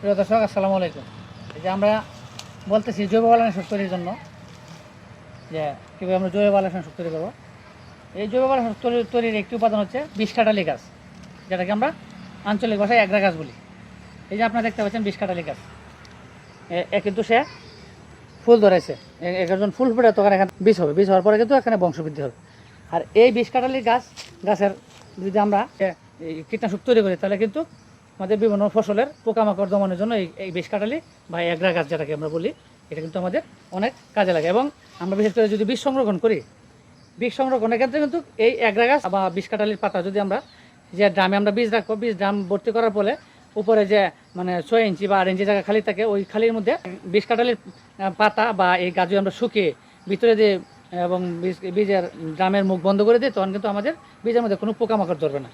প্রিয় দর্শক, আসসালামু আলাইকুম। এই যে আমরা বলতেছি জৈব বালান সুস্থ তৈরির জন্য, যে কীভাবে আমরা জৈব বালান সুস্থ তৈরি করব। এই জৈব বালান তৈরি- তৈরির একটি উপাদান হচ্ছে বিষ কাটালি গাছ, যেটাকে আমরা আঞ্চলিক ভাষায় একরা গাছ বলি। এই যে আপনারা দেখতে পাচ্ছেন বিষ কাটালি গাছ। এ- কিন্তু সে ফুল ধরেছে। একজন ফুল ফুটে তখন এখানে বীজ হবে। বীজ হওয়ার পরে কিন্তু এখানে বংশবৃদ্ধি হবে। আর এই বিষ কাটালি গাছ গাছের যদি আমরা কীটনাশক তৈরি করি, তাহলে কিন্তু আমাদের বিভিন্ন ফসলের পোকামাকড় দমনের জন্য এই এই বিষ কাটালি বা এগরা গাছ যেটাকে আমরা বলি, এটা কিন্তু আমাদের অনেক কাজে লাগে। এবং আমরা বিশেষ করে যদি বীজ সংরক্ষণ করি বীজ সংরক্ষণের ক্ষেত্রে কিন্তু এই এগরা গাছ বা বিষ কাটালির পাতা যদি আমরা যে ড্রামে আমরা বীজ রাখব, বীজ ড্রাম ভর্তি করার ফলে উপরে যে মানে ছয় ইঞ্চি বা আট ইঞ্চি জায়গা খালি থাকে, ওই খালির মধ্যে বিষ কাটালির পাতা বা এই গাছ যদি আমরা শুকিয়ে ভিতরে যে, এবং বীজ বীজের ড্রামের মুখ বন্ধ করে দিই, তখন কিন্তু আমাদের বীজের মধ্যে কোনো পোকামাকড় ধরবে না।